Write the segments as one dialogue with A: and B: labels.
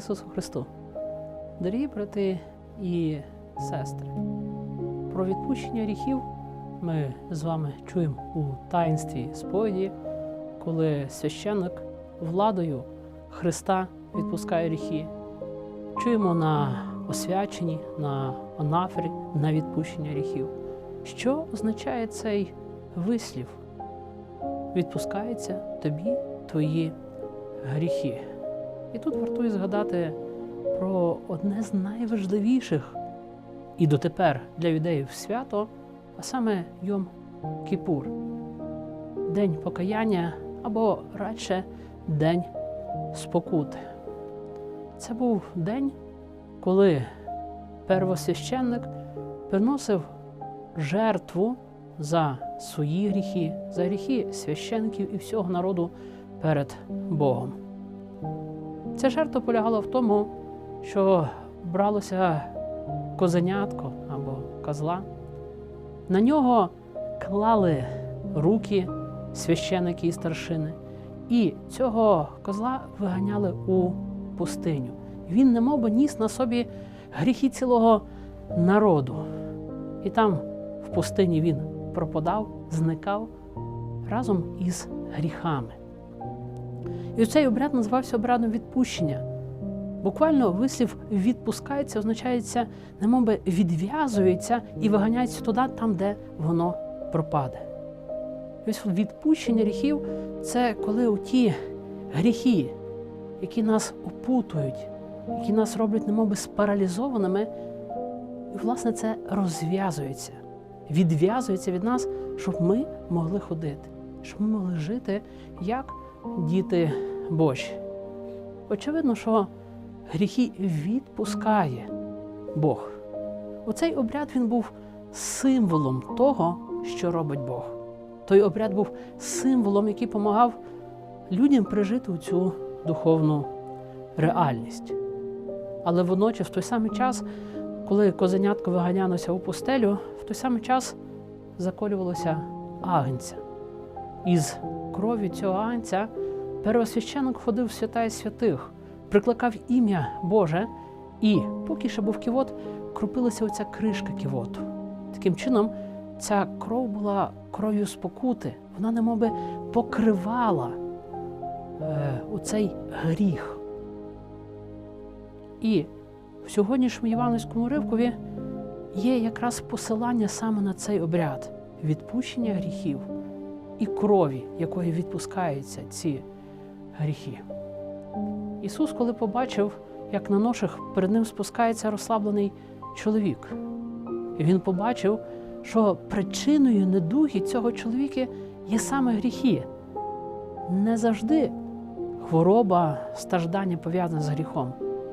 A: Ісусу Христу. Дорогі брати і сестри, про відпущення гріхів ми з вами чуємо у таїнстві сповіді, коли священник владою Христа відпускає гріхи. Чуємо на освяченні, на анафері, на відпущення гріхів. Що означає цей вислів? Відпускаються тобі твої гріхи. І тут вартує згадати про одне з найважливіших і дотепер для юдеїв свято, а саме Йом Кіпур, День покаяння або радше День спокути. Це був день, коли первосвященник приносив жертву за свої гріхи, за гріхи священників і всього народу перед Богом. Ця жертва полягала в тому, що бралося козенятко або козла. На нього клали руки священики і старшини, і цього козла виганяли у пустиню. Він немов ніс на собі гріхи цілого народу. І там в пустині він пропадав, зникав разом із гріхами. І цей обряд називався обрядом відпущення. Буквально вислів відпускається, означається, немовби відв'язується і виганяється туди, там, де воно пропаде. Ось відпущення гріхів це коли ті гріхи, які нас опутують, які нас роблять немовби спаралізованими, і, власне, це розв'язується, відв'язується від нас, щоб ми могли ходити, щоб ми могли жити як діти Божі. Очевидно, що гріхи відпускає Бог. Оцей обряд він був символом того, що робить Бог. Той обряд був символом, який допомагав людям прижити цю духовну реальність. Але водночас, в той самий час, коли козенятко виганялося у пустелю, в той самий час заколювалося агнця. Із крові цього агнця первосвященник ходив в свята і святих, прикликав ім'я Боже, і поки ще був ківот, крупилася оця кришка ківоту. Таким чином, ця кров була кров'ю спокути, вона немоби покривала е, оцей гріх. І в сьогоднішньому Івановському ривкові є якраз посилання саме на цей обряд відпущення гріхів і крові, якою відпускаються ці гріхи. Ісус, коли побачив, як на ношах перед ним спускається розслаблений чоловік, він побачив, що причиною недуги цього чоловіка є саме гріхи. Не завжди хвороба, страждання пов'язане з гріхом,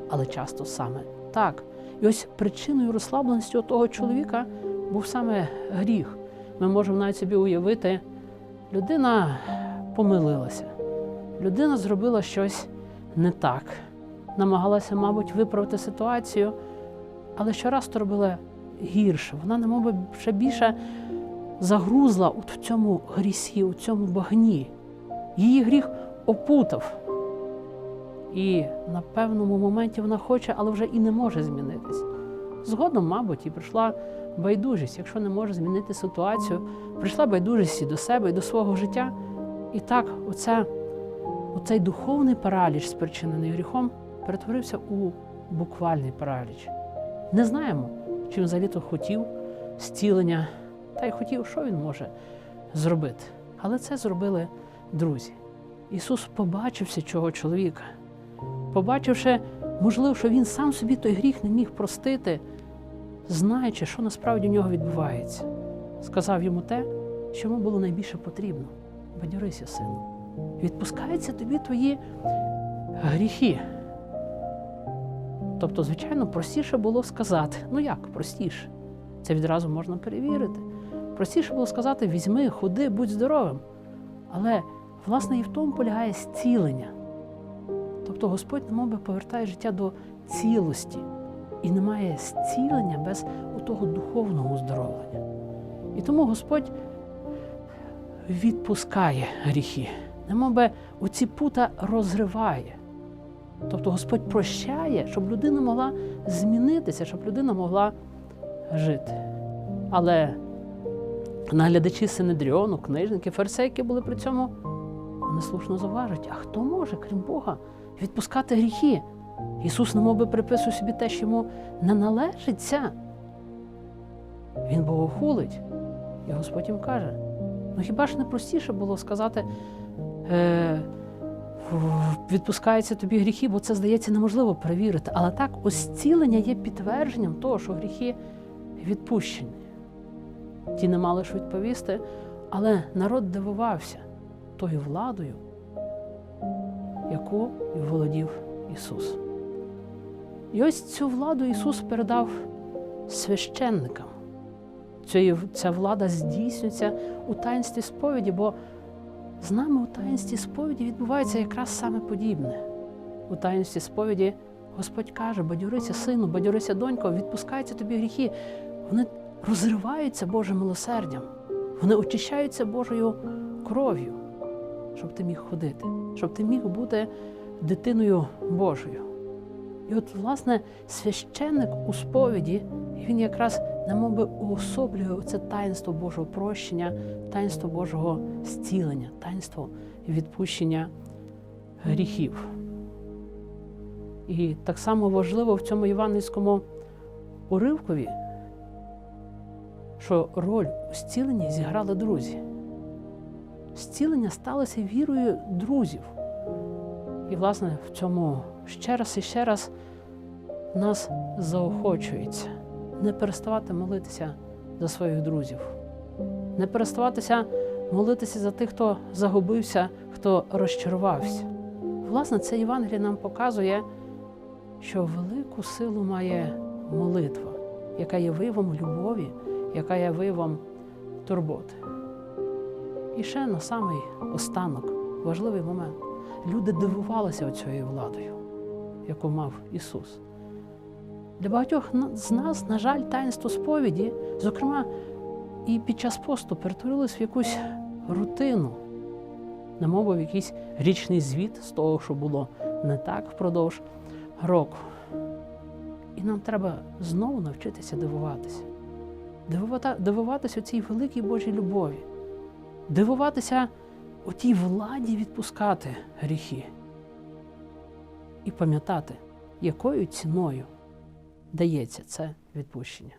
A: але часто саме так. І ось причиною розслабленості того чоловіка був саме гріх. Ми можемо навіть собі уявити, людина помилилася, людина зробила щось не так, намагалася, мабуть, виправити ситуацію, але щораз то робила гірше. Вона, немов ще більше загрузла от в цьому грісі, у цьому багні. Її гріх опутав. І на певному моменті вона хоче, але вже і не може змінитись. Згодом, мабуть, і прийшла байдужість, якщо не може змінити ситуацію, прийшла байдужість і до себе і до свого життя. І так, оце, оцей духовний параліч, спричинений гріхом, перетворився у буквальний параліч. Не знаємо, чи він взагалі то хотів зцілення, та й хотів, що він може зробити. Але це зробили друзі. Ісус побачився цього чоловіка, побачивши, можливо, що він сам собі той гріх не міг простити, знаючи, що насправді в нього відбувається. Сказав йому те, що йому було найбільше потрібно. Бадьорися, сину. Відпускаються тобі твої гріхи. Тобто, звичайно, простіше було сказати, ну як простіше? Це відразу можна перевірити. Простіше було сказати: візьми, ходи, будь здоровим. Але, власне, і в тому полягає зцілення. Тобто Господь немов би повертає життя до цілості. І немає зцілення без того духовного оздоровлення. І тому Господь відпускає гріхи, немоби оці пута розриває. Тобто Господь прощає, щоб людина могла змінитися, щоб людина могла жити. Але наглядачі Синедріону, книжники, фарисеї, які були при цьому, вони слушно заважать, а хто може, крім Бога, відпускати гріхи? Ісус не би приписує собі те, що йому не належиться. Він богохулить. І Господь їм каже: ну хіба ж не простіше було сказати, е, відпускаються тобі гріхи, бо це здається неможливо перевірити. Але так, ось зцілення є підтвердженням того, що гріхи відпущені. Ті не мали ж відповісти, але народ дивувався тою владою, яку володів Ісус. І ось цю владу Ісус передав священникам. Ця, влада здійснюється у таїнстві сповіді, бо з нами у таїнстві сповіді відбувається якраз саме подібне. У таїнстві сповіді Господь каже: бадьорися, сину, бадьорися, донько, відпускаються тобі гріхи. Вони розриваються Божим милосердям, вони очищаються Божою кров'ю, щоб ти міг ходити, щоб ти міг бути дитиною Божою. І от, власне, священник у сповіді, він якраз би уособлює це таїнство Божого прощення, таїнство Божого зцілення, таїнство відпущення гріхів. І так само важливо в цьому євангельському уривкові, що роль у зціленні зіграли друзі. Зцілення сталося вірою друзів. І, власне, в цьому ще раз і ще раз нас заохочується не переставати молитися за своїх друзів, не переставатися молитися за тих, хто загубився, хто розчарувався. Власне, це Євангеліє нам показує, що велику силу має молитва, яка є виявом любові, яка є виявом турботи. І ще на самий останок важливий момент. Люди дивувалися цією владою, яку мав Ісус. Для багатьох з нас, на жаль, таїнство сповіді, зокрема, і під час посту перетворилось в якусь рутину, немов в якийсь річний звіт з того, що було не так впродовж року. І нам треба знову навчитися дивуватися. Дивувати, дивуватися цій великій Божій любові, дивуватися у тій владі відпускати гріхи і пам'ятати, якою ціною дається це відпущення.